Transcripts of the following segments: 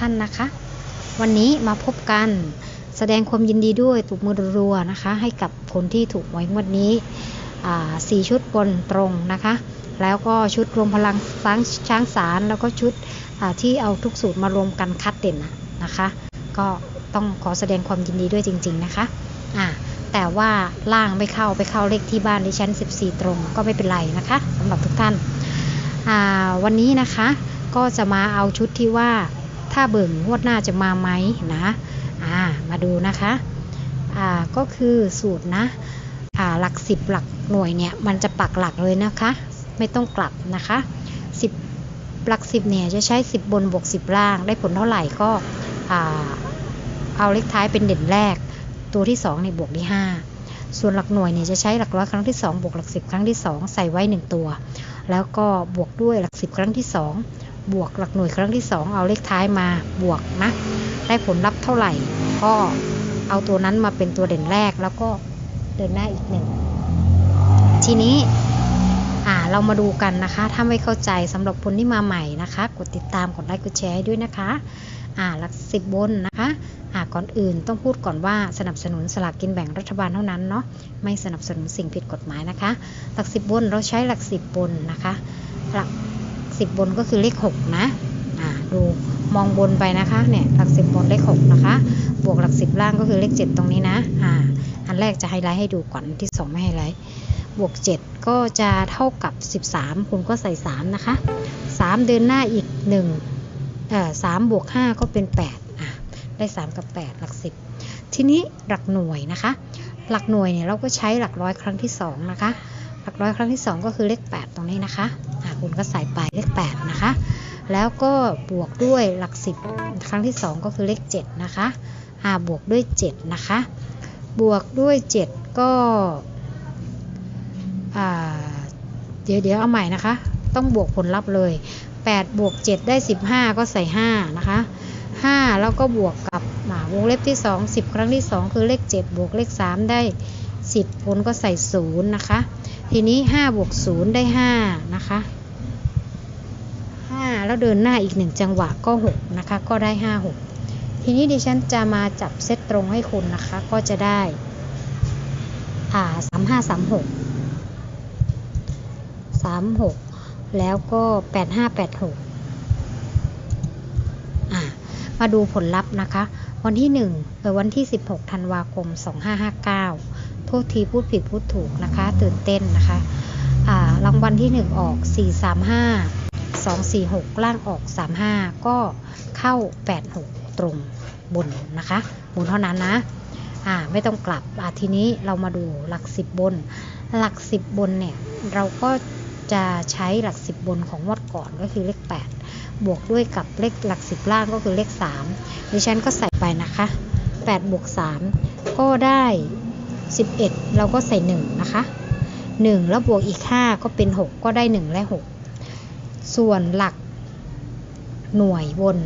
ท่านนะคะ วันนี้มาพบกันแสดงความยินดีด้วยถูกมือรัวนะคะ ให้กับคนที่ถูกหวยงวดนี้สี่ชุดบนตรงนะคะ แล้วก็ชุดรวมพลังช้างช้างสารแล้วก็ชุดที่เอาทุกสูตรมารวมกันคัดเด่นนะคะ ก็ต้องขอแสดงความยินดีด้วยจริง ๆนะคะอ่าแต่ว่าล่างไม่เข้าไปเข้าเลขที่บ้านดิฉัน 14 ตรงก็ไม่เป็นไรนะคะสำหรับทุกท่านวันนี้นะคะก็จะมาเอาชุดที่ว่า ถ้าเบิ่งงวดหน้าจะมาไหมนะอ่ามาดูนะคะอ่าก็คือสูตรนะอ่าหลัก10หลักหน่วยเนี่ยมันจะปักหลักเลยนะคะ ไม่ต้องกลับนะคะ10หลัก10เนี่ยจะใช้10บนบวก10ล่างได้ผลเท่าไหร่ก็อ่าเอาเลขท้ายเป็นเด่นแรก ตัวที่2ในบวกที่5ส่วนหลักหน่วยเนี่ยจะใช้หลักร้อยครั้งที่ 2 บวกหลัก 10 ครั้งที่ 2 ใส่ไว้ 1 ตัว แล้วก็บวกด้วยหลัก 10 ครั้งที่ 2 บวกหลักหน่วยครั้งที่ 2 เอาเลขท้ายมาบวกนะ ได้ผลลัพธ์เท่าไหร่ ก็เอาตัวนั้นมาเป็นตัวเด่นแรกแล้วก็เดินหน้าอีกหนึ่ง ทีนี้อ่าเรามาดูกันนะคะ ถ้าไม่เข้าใจสำหรับคนที่มาใหม่นะคะ กดติดตามกดไลค์กดแชร์ให้ด้วยนะคะอ่าหลักสิบบนนะคะอ่าก่อนอื่นต้องพูดก่อนว่าสนับสนุนสลากกินแบ่งรัฐบาลเท่านั้นเนาะไม่สนับสนุนสิ่งผิดกฎหมายนะคะ หลักสิบบนเราใช้หลักสิบบนนะคะ หลัก สิบบนก็คือเลขหกนะอ่าดูมองบนไปนะคะเนี่ยหลักสิบบนเลขหกนะคะ บวกหลักสิบล่างก็คือเลขเจ็ดตรงนี้นะอ่าอันแรกจะไฮไลท์ให้ดูก่อนที่สองไม่ไฮไลท์บวก 7 ก็จะเท่ากับ 13 คุณก็ใส่ 3 นะคะ 3 เดินหน้าอีก1เอ่อ3บวก 5 ก็เป็น 8 อะ ได้ 3 กับ 8 หลัก 10 ทีนี้หลักหน่วยนะคะ หลักหน่วยเนี่ยเราก็ใช้หลักร้อยครั้งที่ 2 นะคะ หลักร้อยครั้งที่ 2 ก็คือเลข 8 ตรงนี้นะคะ คุณก็ใส่ไปเลข 8 นะคะ แล้วก็บวกด้วยหลัก 10 ครั้งที่ 2 ก็คือเลข 7 นะคะอ่าบวกด้วย 7 นะคะ บวกด้วย 7 ก็อ่าเดี๋ยวเดี๋ยวเอาใหม่นะคะ ต้องบวกผลลัพธ์เลย 8 บวก 7 ได้ 15 ก็ใส่ 5 นะคะ 5 แล้วก็บวกกับวงเล็บที่ 2 10 ครั้งที่ 2 คือเลข 7 บวกเลข 3 ได้ 10 ผลก็ใส่ 0 นะคะ ทีนี้ 5 บวก 0 ได้ 5 นะคะ แล้วเดินหน้าอีก1จังหวะก็ 6 นะคะ ก็ได้ 5 6 ทีนี้ดิฉันจะมาจับเซตตรงให้คุณนะคะ ก็จะได้ อ่า35 36 36แล้วก็8586อ่ามาดูผลลัพธ์นะคะ วันที่1เออวันที่16ธันวาคม2559โทษทีพูดผิดพูดถูกนะคะ ตื่นเต้นนะคะ อ่ารางวัลที่1ออก435 246 ล่างออก 35 ก็เข้า 86 ตรงบนนะคะบนเท่านั้นนะอ่าไม่ต้องกลับอ่าทีนี้เรามาดูหลัก 10 บน หลัก 10 บนเนี่ยเราก็จะใช้หลัก 10 บนของงวดก่อนก็คือเลข 8 บวกด้วยกับเลขหลัก 10 ล่างก็คือเลข 3 ดิฉันก็ใส่ไปนะคะ 8 บวก 3 ก็ได้ 11 เราก็ใส่ 1 นะคะ 1 แล้วบวกอีก 5 ก็เป็น 6 ก็ได้ 1 และ 6 ส่วนหลักหน่วยบน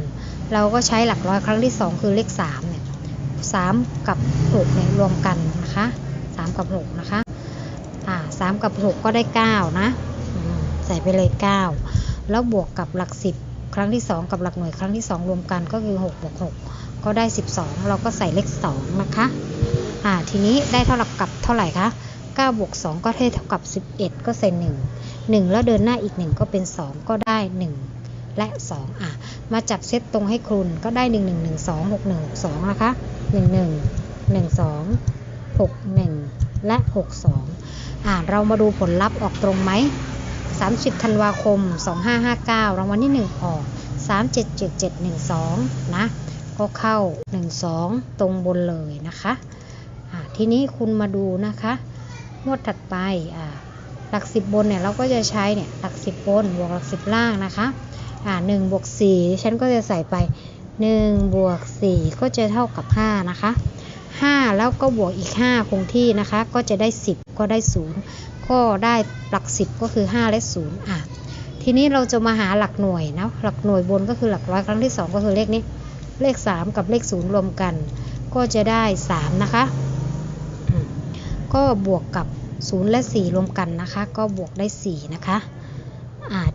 เราก็ใช้หลักร้อยครั้งที่ 2 คือเลข3เนี่ย3กับ6เนี่ยรวมกันนะคะ3กับ6นะคะอ่า3กับ 6 ก็ได้ 9 นะใส่ไปเลย 9 แล้วบวกกับหลัก 10 ครั้งที่ 2 กับหลักหน่วยครั้งที่ 2 รวมกันก็คือ6บวก6ก็ได้ 12 เราก็ใส่เลข 2 นะคะอ่าทีนี้ได้เท่ากับเท่าไหร่คะ9บวก2ก็เท่ากับ 11 ก็ใส่1 1 แล้วเดินหน้าอีก 1 ก็เป็น 2 ก็ได้ 1 และ 2 อะ มาจับเซตตรงให้คุณก็ได้ 1 1 1 2 6 1 6 2 นะคะ 1 1 1 2 6 1 และ 6 2 อ่าเรามาดูผลลัพธ์ออกตรงไหม 30 ธันวาคม 2559 รางวัลที่ 1 ออก 377712 นะ ก็เข้า 12 ตรงบนเลยนะคะ อ่าทีนี้คุณมาดูนะคะงวดถัดไปอ่า หลัก 10 บนเนี่ยเราก็จะใช้เนี่ยหลัก 10 บนบวกหลัก 10 ล่างนะคะอ่า1บวก4ฉันก็จะใส่ไป1บวก4ก็จะเท่ากับ 5 นะคะ 5 แล้วก็บวกอีก 5 คงที่นะคะ ก็จะได้ 10 ก็ได้ 0 ก็ได้หลัก 10 ก็คือ 5 และ 0 อะ ทีนี้เราจะมาหาหลักหน่วยนะหลักหน่วยบนก็คือหลักร้อยครั้งที่ 2 ก็คือเลขนี้ เลข 3 กับเลข 0 รวมกัน ก็จะได้ 3 นะคะ ก็บวกกับ 0 และ 4 รวมกันนะคะ ก็บวกได้ 4 นะคะ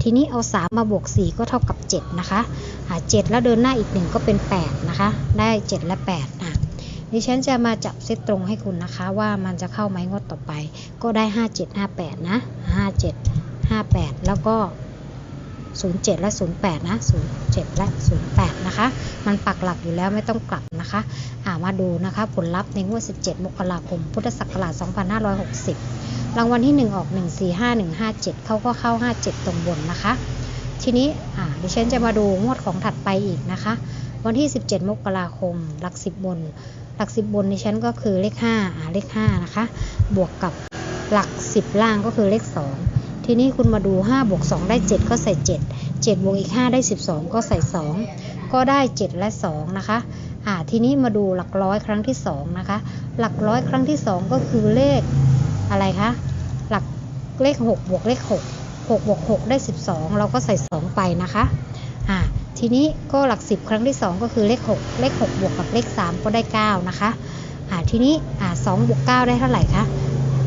ทีนี้เอา 3 มาบวก 4 ก็เท่ากับ 7 นะคะอ่าเจ็ดแล้วเดินหน้าอีกหนึ่งก็เป็นแปดนะคะ ได้เจ็ดและแปดอะดิฉันจะมาจับเซตตรงให้คุณนะคะ ว่ามันจะเข้าไหมงวดต่อไป ก็ได้ห้าเจ็ดห้าแปดนะห้าเจ็ดห้าแปดแล้วก็ 07 และ 08 นะ 07 และ 08 นะคะ มันปักหลักอยู่แล้วไม่ต้องกลับนะคะอ่ามาดูนะคะผลลัพธ์ในงวด 17 มกราคม พุทธศักราช 2560 รางวัลที่ 1 ออก 145157 เขาก็เข้า 57 ตรงบนนะคะ ทีนี้อ่าดิฉันจะมาดูงวดของถัดไปอีกนะคะ วันที่ 17 มกราคม หลัก 10 บน หลัก 10 บนดิฉันก็คือเลข5อ่าเลข 5 นะคะ บวกกับหลัก 10 ล่างก็คือเลข 2 ทีนี้คุณมาดู5บวก2ได้ 7 ก็ใส่ 7 7บวกอีก 5 ได้ 12 ก็ใส่ 2 ก็ได้ 7 และ 2 นะคะอ่าทีนี้มาดูหลักร้อยครั้งที่ 2 นะคะ หลักร้อยครั้งที่ 2 ก็คือเลขอะไรคะ หลักเลข 6 บวกเลข 6 6บวก6ได้ 12 เราก็ใส่ 2 ไปนะคะอ่าทีนี้ก็หลัก 10 ครั้งที่ 2 ก็คือเลข 6 เลข 6 บวกกับเลข 3 ก็ได้ 9 นะคะอ่าทีนี้อ่า2บวก 9 ได้เท่าไหร่คะ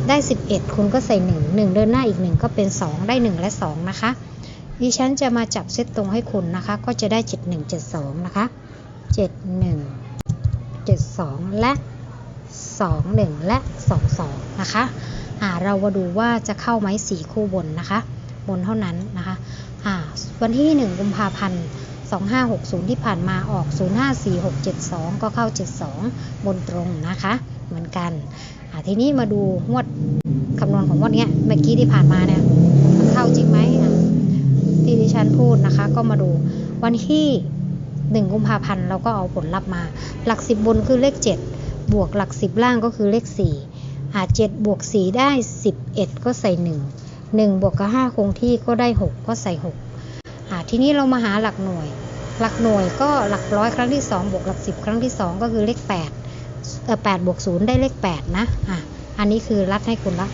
ได้ 11 คุณก็ใส่ 1 1 เดินหน้าอีก 1 ก็เป็น 2 ได้ 1 และ 2 นะคะ ดิฉันจะมาจับเซตตรงให้คุณนะคะ ก็จะได้ 7172 นะคะ 71 72 และ 21 และ 22 นะคะอ่าเรามาดูว่าจะเข้าไหม4คู่บนนะคะ บนเท่านั้นนะคะอ่าวันที่ 1 กุมภาพันธ์2560 ที่ผ่านมาออก 054672 ก็เข้า 72 บนตรงนะคะ เหมือนกัน ทีนี้มาดูงวดคำนวณของงวดเนี้ยเมื่อกี้ที่ผ่านมาเนี่ยมันเข้าจริงไหมอ่ที่ดิฉันพูดนะคะ ก็มาดูวันที่1กุมภาพันธ์เราก็เอาผลลัพธ์มา หลัก10บบนคือเลข7บวกหลัก10ล่างก็คือเลข4อา7บวก4ได้11ก็ใส่1 1บวกกับ5คงที่ก็ได้6ก็ใส่6อ่าทีนี้เรามาหาหลักหน่วย หลักหน่วยก็หลักร้อยครั้งที่2บวกหลัก10ครั้งที่2ก็คือเลข8เออ8บวก0ได้เลข8นะอะอันนี้คือรัดให้คุณละ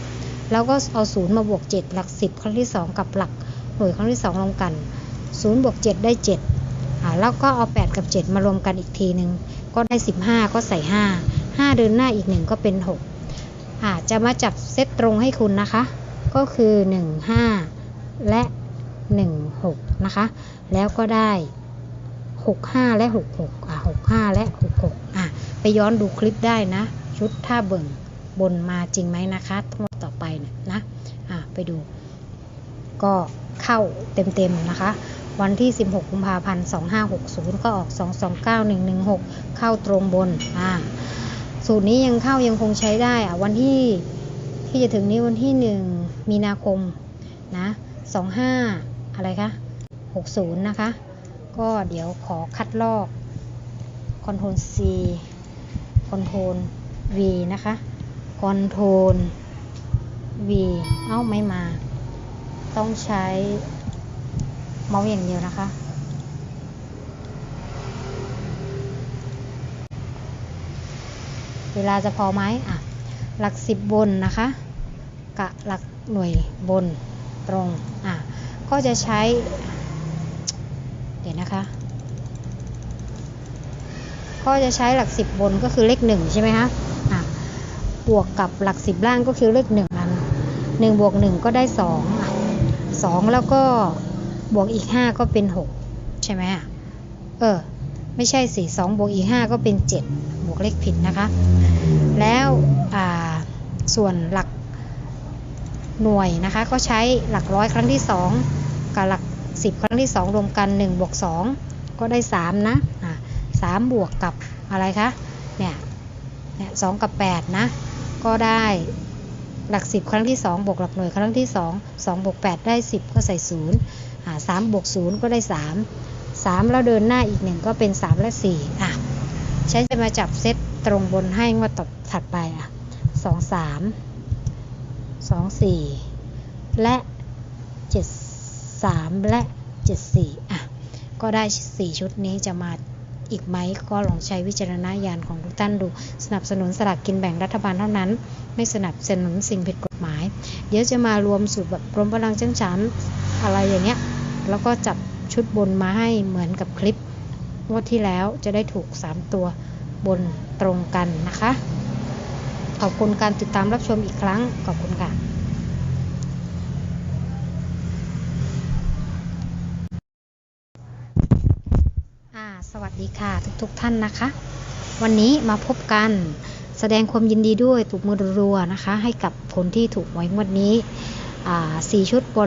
แล้วก็เอา0มาบวก7หลัก10ครั้งที่2กับหลักหน่วยครั้งที่2รวมกัน0บวก7ได้7อ่าแล้วก็เอา8กับ7มารวมกันอีกทีหนึ่งก็ได้15ก็ใส่5 5เดินหน้าอีก1ก็เป็น6อ่าจะมาจับเซตตรงให้คุณนะคะ ก็คือ 1 5 และ 1 6 นะคะ แล้วก็ได้ 6 5 และ 6 6 อ่า6 5 และ 6 6 อะ ไปย้อนดูคลิปได้นะ ชุดท่าเบิ่งบนมาจริงไหมนะคะทั้งหมดต่อไปเนี่ยนะ อะ ไปดู ก็เข้าเต็มๆนะคะ วันที่ 16 กุมภาพันธ์ 2560 ก็ออก 229116 เข้าตรงบน อ่า สูตรนี้ยังเข้ายังคงใช้ได้ อะ วันที่ที่จะถึงนี้วันที่ 1 มีนาคม นะ 25 อะไรคะ 60 นะคะ ก็เดี๋ยวขอคัดลอก Ctrl C Ctrl V นะคะ Ctrl V เอ้าไม่มา ต้องใช้เมาส์อย่างเดียวนะคะ เวลาจะพอไหมอะ หลักสิบบนนะคะ กะหลักหน่วยบนตรง อะ ก็จะใช้ เดี๋ยวนะคะก็จะใช้หลักสิบบนก็คือเลขหนึ่งใช่ไหมคะอะบวกกับหลักสิบล่างก็คือเลขหนึ่งอันหนึ่งบวกหนึ่งก็ได้สองสองแล้วก็บวกอีกห้าก็เป็นหกใช่ไหมเออไม่ใช่สี่สองบวกอีกห้าก็เป็นเจ็ดบวกเลขผิดนะคะ แล้วอ่าส่วนหลักหน่วยนะคะก็ใช้หลักร้อยครั้งที่สองกับหลัก สิบครั้งที่สองรวมกันหนึ่งบวกสองก็ได้สามนะอ่าสามบวกกับอะไรคะ เนี่ย เนี่ยสองกับแปดนะ ก็ได้หลักสิบครั้งที่สองบวกหลักหน่วยครั้งที่สองสองบวกแปดได้สิบก็ใส่ศูนย์อ่าสามบวกศูนย์ก็ได้สามสามแล้วเดินหน้าอีกหนึ่งก็เป็นสามและสี่อะ ฉันจะมาจับเซตตรงบนให้งวดต่อถัดไปอะสองสามสองสี่และ 73 และ 74 อะ ก็ได้ 4 ชุดนี้จะมาอีกไหมก็ลองใช้วิจารณญาณของทุกท่านดู สนับสนุนสลากกินแบ่งรัฐบาลเท่านั้น ไม่สนับสนุนสิ่งผิดกฎหมาย เดี๋ยวจะมารวมสูตรแบบรวมพลังชั้นชั้นอะไรอย่างเงี้ย แล้วก็จับชุดบนมาให้เหมือนกับคลิปวันที่แล้วจะได้ถูก 3 ตัวบนตรงกันนะคะ ขอบคุณการติดตามรับชมอีกครั้ง ขอบคุณค่ะ วัสดีค่ะทุกๆท่านนะคะ วันนี้มาพบกันแสดงความยินดีด้วยถูกมือรัวนะคะ ให้กับคนที่ถูกหวยงวดนี้สี่ชุดบน